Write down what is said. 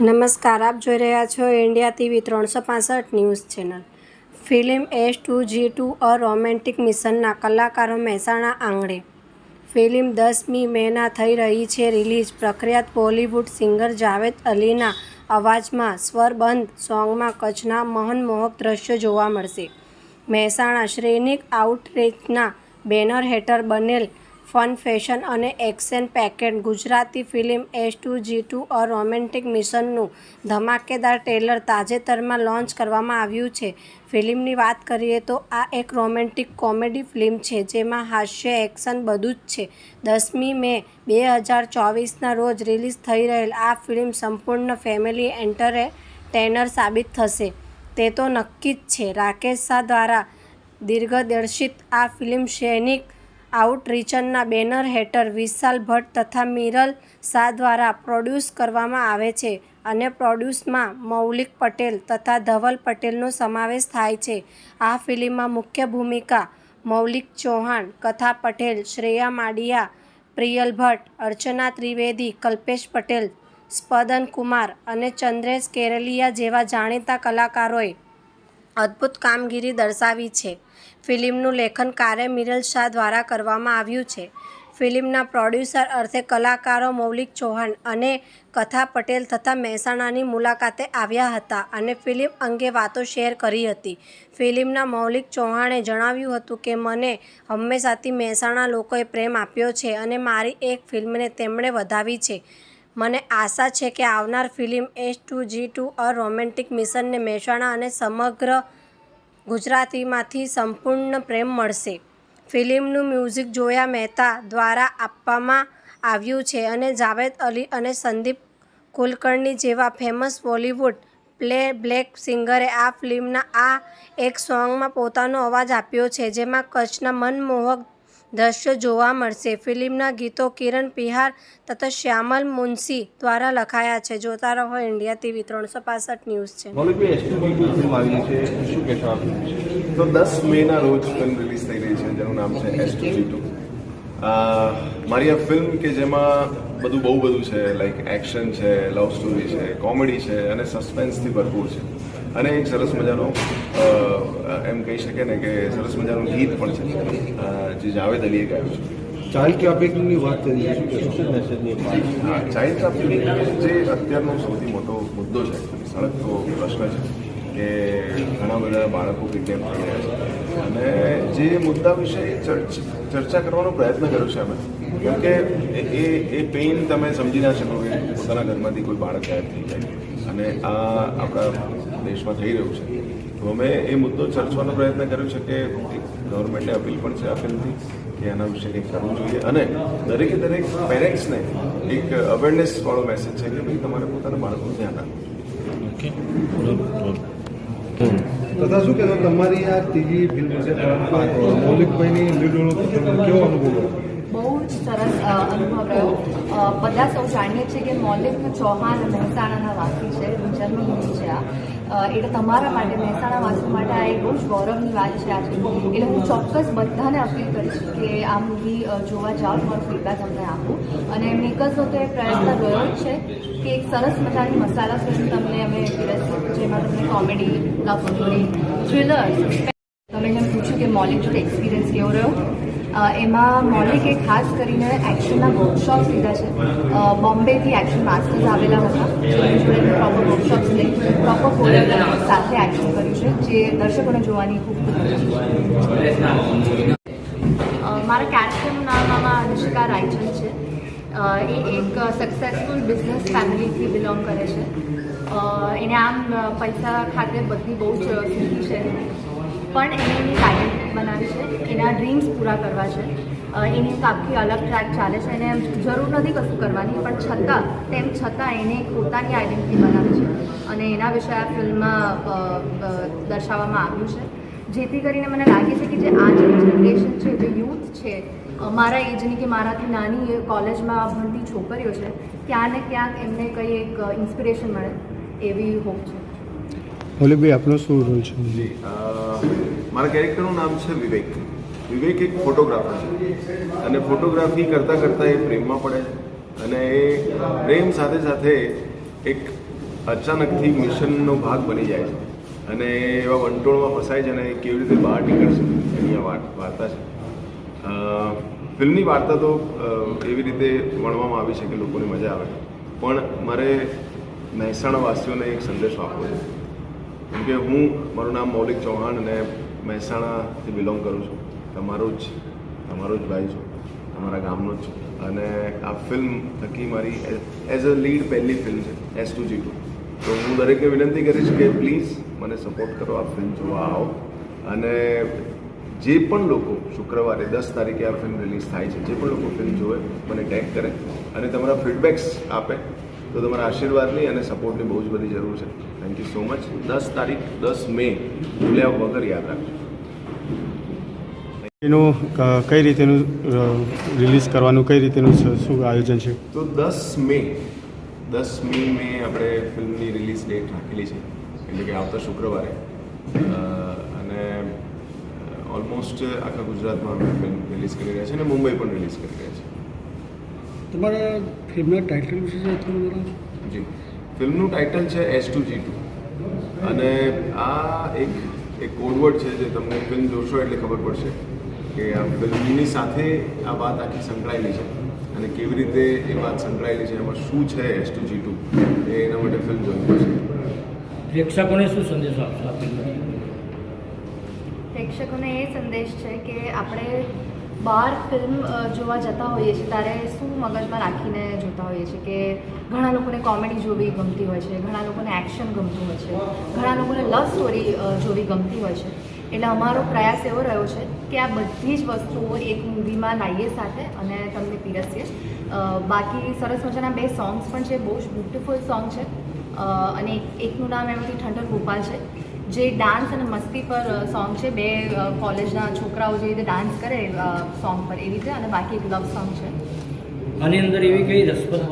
નમસ્કાર, આપ જોઈ રહ્યા છો ઇન્ડિયા ટીવી ત્રણસો પાસઠ news channel. Film S two G two, a romantic મિશનના કલાકારો મહેસાણા આંગણે. ફિલ્મ દસમી મેના થઈ રહી છે. રિલીઝ પ્રખ્યાત બોલિવૂડ સિંગર જાવેદ અલીના અવાજમાં સ્વરબંધ સોંગમાં કચ્છના મહનમોહક દ્રશ્યો જોવા મળશે. મહેસાણા શ્રેનિક આઉટરીચના બેનર હેઠળ બનેલ ફન ફેશન અને action packet. Gujarati film S two G two a romantic મિશનનું ધમાકેદાર ટ્રેલર તાજેતરમાં લોન્ચ કરવામાં આવ્યું છે. ફિલ્મની વાત કરીએ તો આ એક રોમેન્ટિક કોમેડી ફિલ્મ છે, જેમાં હાસ્ય, એક્શન બધું જ છે. દસમી મે બે હજાર ચોવીસના રોજ રિલીઝ થઈ રહેલ આ ફિલ્મ સંપૂર્ણ ફેમિલી એન્ટરટેનર સાબિત થશે. તે તો નક્કી જ છે. રાકેશ શાહ દ્વારા દિગ્દર્શિત આ ફિલ્મ સૈનિક આઉટરીચના બેનર હેઠળ વિશાલ ભટ્ટ તથા મિરલ શાહ દ્વારા પ્રોડ્યુસ કરવામાં આવે છે અને પ્રોડ્યુસમાં મૌલિક પટેલ તથા ધવલ પટેલનો સમાવેશ થાય છે. આ ફિલ્મમાં મુખ્ય ભૂમિકા મૌલિક ચૌહાણ, કથા પટેલ, શ્રેયા માડિયા, પ્રિયલ ભટ્ટ, અર્ચના ત્રિવેદી, કલ્પેશ પટેલ, સ્પદન કુમાર અને ચંદ્રેશ કેરલિયા જેવા જાણીતા કલાકારોએ અદ્ભુત કામગીરી દર્શાવી છે. ફિલ્મનું લેખન કાર્ય મિરલ શાહ દ્વારા કરવામાં આવ્યું છે. ફિલ્મના પ્રોડ્યુસર અર્થે કલાકારો મૌલિક ચૌહાણ અને કથા પટેલ તથા મહેસાણાની મુલાકાતે આવ્યા હતા અને ફિલ્મ અંગે વાતો શેર કરી હતી. ફિલ્મના મૌલિક ચૌહાણે જણાવ્યું હતું કે, મને હંમેશાથી મહેસાણા લોકોએ પ્રેમ આપ્યો છે અને મારી એક ફિલ્મને તેમણે વધાવી છે. મને આશા છે કે આવનાર film S two G two a romantic મિશનને મહેસાણા અને સમગ્ર ગુજરાતીમાંથી સંપૂર્ણ પ્રેમ મળશે. ફિલ્મનું મ્યુઝિક જોયા મહેતા દ્વારા આપવામાં આવ્યું છે અને જાવેદ અલી અને સંદીપ કુલકર્ણી જેવા ફેમસ બોલિવૂડ પ્લે બ્લેક સિંગરે આ ફિલ્મના આ એક સોંગમાં પોતાનો અવાજ આપ્યો છે, જેમાં કચ્છના મનમોહક દ્રશ્યો જોવા મળશે. ફિલ્મના ગીતો કિરણ પિહાર તથા શ્યામલ મુનશી દ્વારા લખાયા છે. જોતા રહો ઇન્ડિયા ટીવી ત્રણસો પાસઠ ન્યૂઝ છે. તો દસ મેના રોજ ફિલ્મ રિલીઝ થઈ રહી છે જેનું નામ છે એસ ટુ. ટુ મારી આ ફિલ્મ કે જેમાં બધું બહુ બધું છે લાઈક એક્શન છે લવ સ્ટોરી છે કોમેડી છે અને સસ્પેન્સથી ભરપૂર છે. અને એક સરસ મજાનો એમ કહી શકે ને કે સરસ મજાનું ગીત પણ છે. જે જાવેદ અલીએ ગાયું છે. ચાઇલ્ડ ટ્રાફિકિંગની વાત કરીએ હા ચાઇલ્ડ ટ્રાફિકિંગ જે અત્યારનો સૌથી મોટો મુદ્દો છે સળગતો પ્રશ્ન છે કે ઘણા બધા બાળકો કિડનેપ થઈ રહ્યા છે. અને જે મુદ્દા વિશે ચર્ચ- ચર્ચા કરવાનો પ્રયત્ન કર્યો છે અમે કેમ કે એ એ પેઇન તમે સમજી ના શકો કે પોતાના ઘરમાંથી કોઈ બાળક ગાયબ થઈ જાય. અને આ આપણા દેશમાં થઈ રહ્યું છે. તો અમે એ મુદ્દો ચર્ચવાનો પ્રયત્ન કર્યો છે કે ગવર્મેન્ટને અપીલ પણ છે આ ફિલ્મથી કે એના વિશે કંઈક કરવું જોઈએ. અને દરેકે દરેક પેરેન્ટ્સને એક અવેરનેસ વાળો મેસેજ છે કે ભાઈ તમારે પોતાના બાળકનું ધ્યાન રાખવું તથા શું કહેશો તમારી આ ત્રીજી ફિલ્મ છે મૌલિકભાઈની લીડ કેવો અનુભવ બહુ જ સરસ અનુભવ રહ્યો. બધા સૌ જાણીએ છીએ કે મૌલિક ચૌહાણ મહેસાણાના વાસી છે જન્મભૂમિ છે આ. એટલે તમારા માટે, મહેસાણા વાસીઓ માટે આ એક બહુ જ ગૌરવની વાત છે આજે એટલે હું ચોક્કસ બધાને અપીલ કરીશ કે આ મૂવી જોવા જાઓ મારો ફીડબેક તમને આપું. અને મેકર્સનો તો એ પ્રયત્ન રહ્યો જ છે કે એક સરસ મજાની મસાલા ફિલ્મ તમને અમે જેમાં તમને કોમેડી લવ સ્ટોરી થ્રિલર તમે જેમ પૂછ્યું કે મૌલિક એક્સપિરિયન્સ કેવો રહ્યો? એમાં મૌલિકે ખાસ કરીને એક્શનના વર્કશોપ્સ લીધા છે. બોમ્બેથી એક્શન માસ્ટર્સ આવેલા હતા. જોડે પ્રોપર વર્કશોપ્સ લઈ પ્રોપર કોરિયોગ્રાફી સાથે એક્શન કર્યું છે, જે દર્શકોને જોવાની ખૂબ મારા કેરેક્ટરનું નામ આમાં અનુષ્કા રાયચંદ છે. એ એક સક્સેસફુલ બિઝનેસ ફેમિલીથી બિલોંગ કરે છે. એને આમ પૈસા ખાતે બધી બહુ જ સીધી છે. પણ એને એની આઈડેન્ટિટી બનાવી છે. એના ડ્રીમ્સ પૂરા કરવા છે. એની આખી અલગ ટ્રેક ચાલે છે. એને જરૂર નથી કશું કરવાની, પણ છતાં, તેમ છતાં એને પોતાની આઈડેન્ટિટી બનાવી છે. અને એના વિશે આ ફિલ્મમાં દર્શાવવામાં આવ્યું છે. જેથી કરીને મને લાગે છે કે જે આજની જનરેશન છે, જે યુથ છે મારા એજની કે મારાથી નાની કોલેજમાં ભણતી છોકરીઓ છે ક્યાં ને ક્યાંક એમને કંઈ એક ઇન્સ્પિરેશન મળે એવી હોપ છે. મૌલિકભાઈ આપનો શું રોલ છે. જી મારા કેરેક્ટરનું નામ છે વિવેક. વિવેક એક ફોટોગ્રાફર છે. અને ફોટોગ્રાફી કરતાં કરતાં એ પ્રેમમાં પડે છે અને એ પ્રેમ સાથે સાથે એક અચાનકથી મિશનનો ભાગ બની જાય છે. અને એવા વંટોળમાં ફસાય છે અને કેવી રીતે બહાર નીકળશે એની આ વાર્તા છે. ફિલ્મની વાર્તા તો એવી રીતે વણવામાં આવી છે કે લોકોને મજા આવે. પણ મારે મહેસાણા વાસીઓને એક સંદેશો આપવો છે. કેમ કે હું, મારું નામ મૌલિક ચૌહાણ અને મહેસાણાથી બિલોંગ કરું છું. તમારો જ તમારો જ ભાઈ છું. તમારા ગામનો જ છું. અને આ ફિલ્મ થકી મારી એઝ અ લીડ પહેલી ફિલ્મ છે એસ ટુ જી ટુ તો હું દરેકને વિનંતી કરીશ કે પ્લીઝ મને સપોર્ટ કરો આ ફિલ્મ જોવા આવો. અને જે પણ લોકો શુક્રવારે દસ તારીખે આ ફિલ્મ રિલીઝ થાય છે, જે પણ લોકો ફિલ્મ જોવે, મને ટેગ કરે. અને તમારા ફીડબેક્સ આપે. તો તમારા આશીર્વાદની અને સપોર્ટની બહુ જ બધી જરૂર છે. થેન્ક યુ સો મચ દસ તારીખ દસ મે ભૂલ્યા વગર યાદ રાખજો. એનું કઈ રીતેનું રિલીઝ કરવાનું કઈ રીતેનું શું આયોજન છે? તો દસ મે દસ મે મે આપણે ફિલ્મની રિલીઝ ડેટ રાખેલી છે. એટલે કે આવતા શુક્રવારે. અને ઓલમોસ્ટ આખા ગુજરાતમાં અમે ફિલ્મ રિલીઝ કરી રહ્યા છીએ અને મુંબઈ પણ રિલીઝ કરી રહ્યા છીએ. તમારા ફિલ્મના ટાઇટલ વિશે જે થોડું જણાવો જી. ફિલ્મનું ટાઇટલ છે એસ ટુ જી ટુ. અને આ એક એક કોડવર્ડ છે જે તમને ફિલ્મ જોશો એટલે ખબર પડશે કે આ ફિલ્મની સાથે આ વાત આખી સંકળાયેલી છે. અને કેવી રીતે એ વાત સંકળાયેલી છે એમાં શું છે એસ ટુ જી ટુ એ એના માટે ફિલ્મ જોવી પડશે. પ્રેક્ષકોને શું સંદેશો આપશો આ પ્રેક્ષકોને એ સંદેશ છે કે આપણે બહાર ફિલ્મ જોવા જતા હોઈએ છીએ, ત્યારે શું મગજમાં રાખીને જોતા હોઈએ છીએ કે ઘણા લોકોને કોમેડી જોવી ગમતી હોય છે, ઘણા લોકોને એક્શન ગમતું હોય છે, ઘણા લોકોને લવ સ્ટોરી જોવી ગમતી હોય છે. એટલે અમારો પ્રયાસ એવો રહ્યો છે કે આ બધી જ વસ્તુઓ એક મૂવીમાં લાવીએ સાથે અને તમને પીરસીએ. બાકી સરસ મજાના બે સોંગ્સ પણ છે, બહુ જ બ્યુટિફુલ સોંગ છે. અને એક- એકનું નામ એમાંથી ઠંડક ગોપાલ છે. જે ડાન્સ અને મસ્તી પર સોંગ છે, બે કોલેજના છોકરાઓ જે રીતે ડાન્સ કરે સોંગ પર એવી રીતે, અને બાકી એક લવ સોંગ છે. આની અંદર એવી કઈ રસપ્રદ